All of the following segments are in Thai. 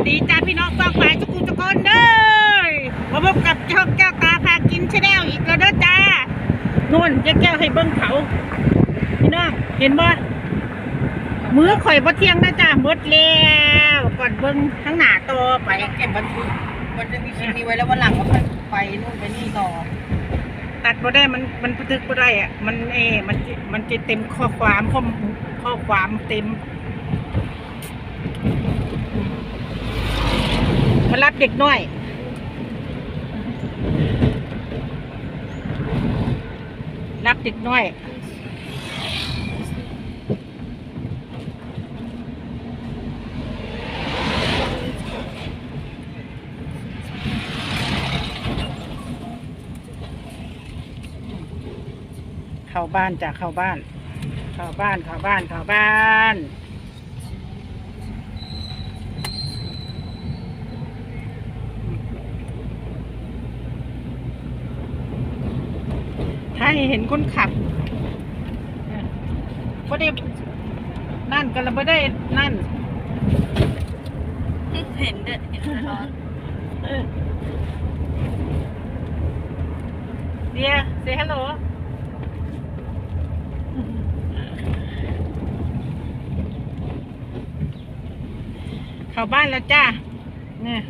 สดีจ้าพี่น้องฟังฝ่ายทุกคนทุกคนเด้อมาพบกับช่องแก้วตาพากินชาแนลอีกแล้วเด้อจ้านุ่นเจ๊แก้วให้เบิ้งเขา พี่น้องเห็นบ่มือข่อยบ่เที่ยงนะจ้าหมดแล้วก่อนเบิ้งทั้งหน้าต่อไปเก็บบันทึกมันจะมีคลิปนี้ไว้แล้ววันหลังก็ค่อยไปนู่นไปนี่ต่อตัดบ่ได้มันมันบันทึกบ่ได้อะมันเอมันจะมันจะเต็มข้อความข้อข้อความเต็ม มารับเด็กน้อย รับเด็กน้อยเข้าบ้านจ้ะเข้าบ้าน เข้าบ้านเข้าบ้านเข้าบ้าน ให้เห็นคนขับก็ได้นั่นก็เราไม่ได้นั่น เห็นเด็ดเห็นร้อนเออเดีย say hello เข้าบ้านแล้วจ้าเนี่ย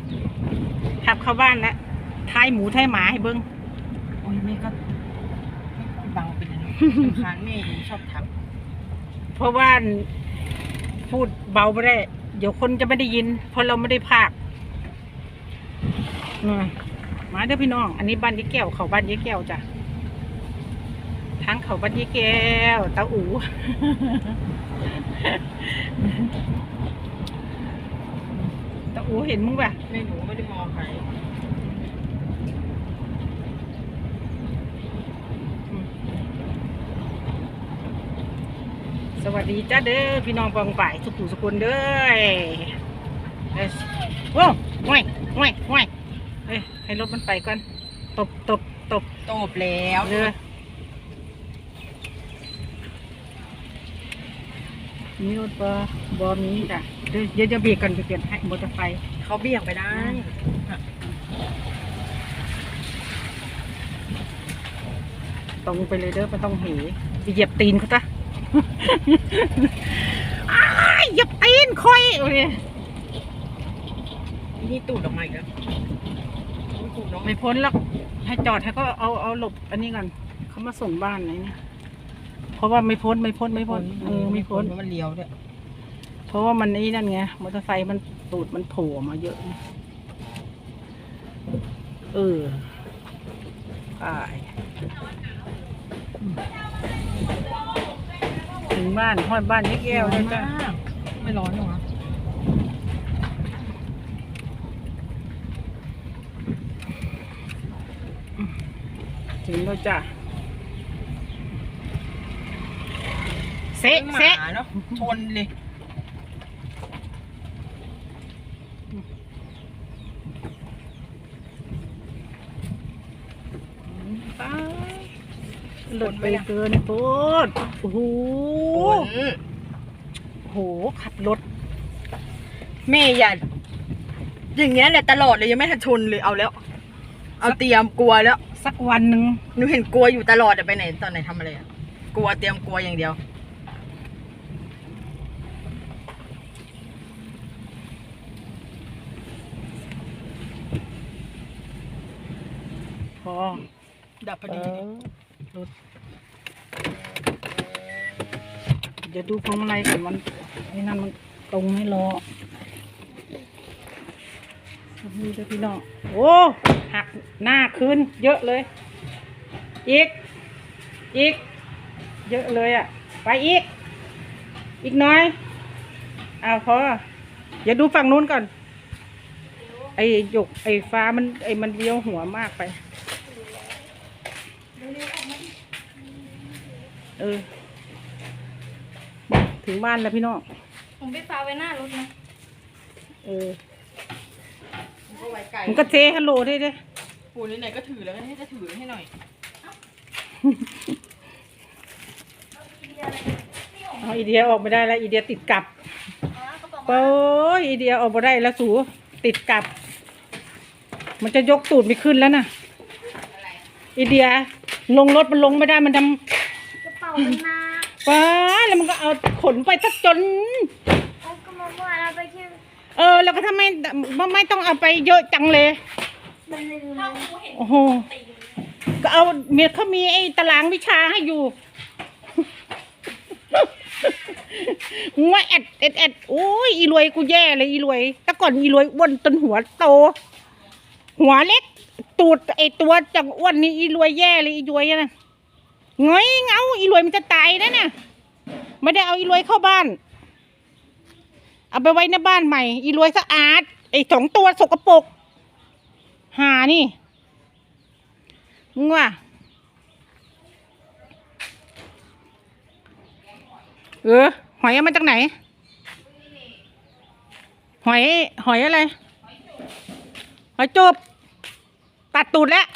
ขับเข้าบ้านแล้วท้ายหมูท้ายหมาให้เบิ้งโอ้ยแม่ก็เบาไปเลยคานแม่ชอบทับเพราะว่าพูดเบาไม่ได้ เดี๋ยวคนจะไม่ได้ยิน เพราะเราไม่ได้พากมาเด้อพี่น้อง อันนี้บ้านยี่แก้วเขาบ้านยี่แก้วจ้ะทั้งเขาบ้านยี่แก้วตาอูตาอูเห็นมึงป่ะแม่หนูไม่ได้มองใคร สวัสดีจ้าเด้อพี่น้องปองป่ายสุขุสุกุลเด้อเอ้ยโว้ห่วยห่วยห่วยเฮ้ยให้รถมันไปก่อน ตบตบตบตบแล้วเรือมีรถบอบอมีจ้ะเดี๋ยวเดี๋ยวจะเบียกกันไปเปลี่ยนให้มอเตอร์ไซค์เขาเบี่ยงไปได้ตรงไปเลยเด้อไม่ต้องเหไปเหยียบตีนเขาจ้ะ อ้ายเหยียบตีนคอยโอเคนี่ตูดออกมาอีกแล้วตูดน้องไม่พ้นหรอกให้จอดให้ก็เอาเอาหลบ อันนี้กันเขามาส่งบ้านไหนเนี่ยเพราะว่าไม่พ้นไม่พ้นไม่พ้นเออไม่พ้นมันเลี้ยวด้วยเพราะว่ามันนี่นั่นไงมอเตอร์ไซค์มันตูดมันโผล่มาเยอะเออไปอืมถึง บ้านห้อยบ้านนี่แก้วแล้วจ้ะไม่ร้อนหรอถึงแล้วจ้ะเซะหมาเซะเนาะชนเลย ไป หลุดไปเกินโพดโอ้โหโอ้ยโอ้โหขับรถแม่อย่าอย่างเงี้ยแหละตลอดเลยยังไม่ทันชนเลยเอาแล้ว เอาเตรียมกลัวแล้ว สักวันหนึ่งหนูเห็นกลัวอยู่ตลอดอะไปไหนตอนไหนทำอะไรอะกลัวเตรียมกลัวอย่างเดียวพอดับพอเอดีอ รถเดี๋ยวดูพวงมาลัยก่อนมันไอ้นั่นมันตรงให้ล้อนี่เด้อพี่น้องโอ้หักหน้าคืนเยอะเลย อีก อีก เยอะเลยอะ ไปอีก อีกน้อยเอาพออย่าดูฝั่งนู้นก่อน ไอ้หยกไอ้ฟ้ามันไอ้มันเลี้ยวหัวมากไป เออ ถึงบ้านแล้วพี่น้อง ผมไปฝากไว้หน้ารถนะเออก็ไว้ไกลมันก็เซฮัลโหลได้เด้ปูนไหนๆก็ถือแล้วให้จะถือให้หน่อยเอาอีเดียออกไม่ได้แล้วอีเดียติดกับโอ้ยอีเดียออกไม่ได้แล้วสูติดกับ มันจะยกตูดไม่ขึ้นแล้วนะไอเดียลงรถมันลงไม่ได้มันทกระเป๋า มันมาำป้าแล้วมันก็เอาขนไปสักจนเอาก็มาว่าเราไปที่เออ แล้วก็ทำไมไม่ไม่ต้องเอาไปเยอะจังเลย มันลืมโอ้โห ก็เอาเมียเขามีไอ้ตารางวิชาให้อยู่งวยแอดแอดแอดโอ้ยอีรวยกูแย่เลยอีรวย แต่ก่อนอีรวยอ้วนจนหัวโต หัวเล็ก ตูดไอตัวจังอ้วนนี่อีรวยแย่เลยอีรวยอะนะ เงยเงาอีรวยมันจะตายนะน่ะไม่ได้เอาอีรวยเข้าบ้าน เอาไปไว้ในบ้านใหม่ อีรวยสะอาดไอ้สองตัวสกปรกหานี่มึงว่าเออหอยมาจากไหน หอย หอยอะไร หอยจบตัดตูดแล้ว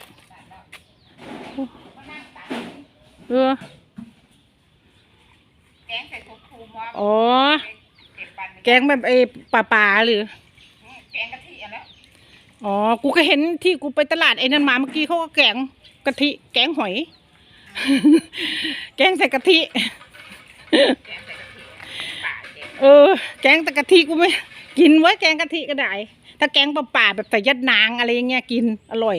เออแกงใส่ถั่วพูมาอ๋อ เก็บปันแกงแบบไอ้ป่าป่าๆหรือ แกงกะทิอะแล้วอ๋อ กูก็เห็นที่กูไปตลาดไอ้นั่นมาเมื่อกี้เขาก็แกงกะทิ แกงหอย แกงใส่กะทิ แกงใส่กะทิป่าแกงเออ แกงแต่กะทิกูไม่ กินไว้แกงกะทิก็ได้ ถ้าแกงป่าๆแบบใส่ยัดนางอะไรอย่างเงี้ยกินอร่อย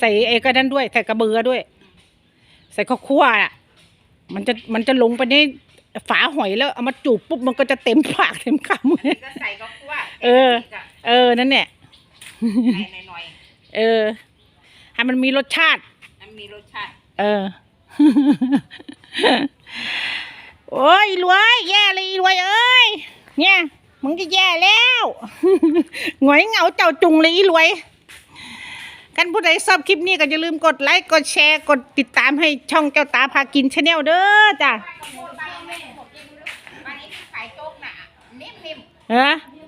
ใส่ไอ้ก็นั่นด้วย ใส่กระเบือด้วย ใส่ข้าวคั่วอะ มันจะมันจะลงไปในฝาหอยแล้วเอามาจูบปุ๊บมันก็จะเต็มปากเต็มคำเลยก็ใส่ก็คั่วเออ เออนั่นแหละใส่หน่อยเออให้มันมีรสชาติ ๆมันมีรสชาติเออ โอ้ยรวย แย่เลยอีรวยเอ้ย เนี่ย มึงจะแย่แล้ว หงอยเหงาเจ้าจุงเลยอีรวย กันผู้ใดชอบคลิปนี้ก็อย่าลืมกดไลค์กดแชร์กดติดตามให้ช่องเจ้าตาพากินชาแนลเด้อจ้ะ บ้านนี้ขายโจ๊กน่ะนิ่มเออๆ